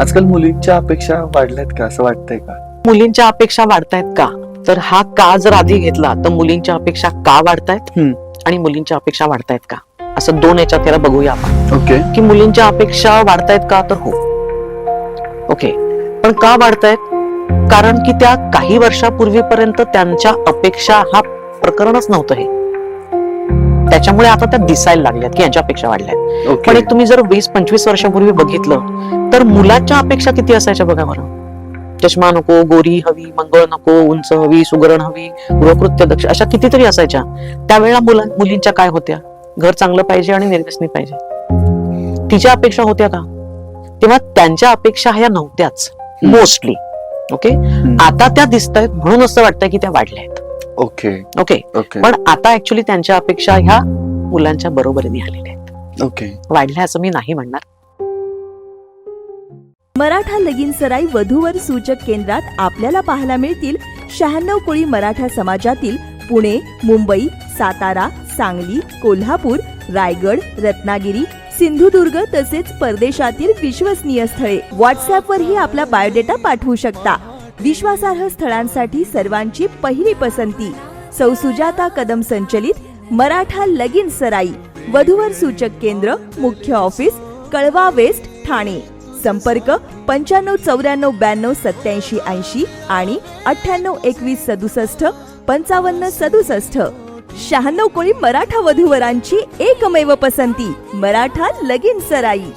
आजकाल मुलींच्या अपेक्षा वाढल्यात का? असं वाटतंय का? मुलींच्या अपेक्षा वाढतायत का? तर हा का जर आधी घेतला तर मुलींच्या अपेक्षा का वाढतायत? हम्म. आणि मुलींच्या अपेक्षा वाढतायत का? असं दोन याच्यात त्याला बघूया आपण. ओके. की मुलींच्या अपेक्षा वाढतायत का? तर हो. ओके. पण का वाढतायत? कारण की त्या काही वर्षापूर्वीपर्यंत त्यांच्या अपेक्षा हा प्रकरणच नव्हतं हे. त्याच्यामुळे आता त्या दिसायला लागल्यात की यांच्या अपेक्षा वाढल्यात. पण एक तुम्ही जर वीस पंचवीस वर्षापूर्वी बघितलं तर मुलाच्या अपेक्षा किती असायच्या बघा बरं. चष्मा नको गोरी हवी मंगळ नको उंच हवी सुगरण हवी गृहकृत्य दक्ष अशा कितीतरी असायच्या. त्यावेळेला मुला मुलींच्या काय होत्या? घर चांगलं पाहिजे आणि निर्व्यसनी पाहिजे. तिच्या अपेक्षा होत्या का? तेव्हा त्यांच्या अपेक्षा ह्या नव्हत्याच. Mostly okay. आता त्या दिसत आहेत म्हणून असं वाटतंय की त्या वाढल्या आहेत ओके. ओके. ओके. पण आता ऍक्च्युली त्यांच्या अपेक्षा ह्या मुलांच्या बरोबरीने आलेल्या आहेत. ओके. वाढल्या असं मी नाही म्हणणार. मराठा लगीन सराई वधूवर सूचक केंद्रात आपल्याला पाहायला मिळतील शहाण्णव कोळी मराठा समाजातील पुणे मुंबई सातारा सांगली कोल्हापूर रायगड रत्नागिरी सिंधुदुर्ग तसेच परदेशातील विश्वसनीय स्थळे. व्हॉट्सअपवरही आपला बायोडेटा पाठवू शकता. विश्वासार्ह स्थळांसाठी सर्वांची पहिली पसंती. सौ सुजाता कदम संचलित मराठा लगीन सराई वधूवर सूचक केंद्र मुख्य ऑफिस कळवा वेस्ट ठाणे. संपर्क पंच्याण्णव चौऱ्याण्णव ब्याण्णव सत्याऐंशी ऐंशी आणि अठ्ठ्याण्णव एकवीस सदुसष्ट पंचावन्न सदुसष्ट. शहाण्णव कोळी मराठा वधूवरांची एकमेव पसंती मराठा लगीन सराई.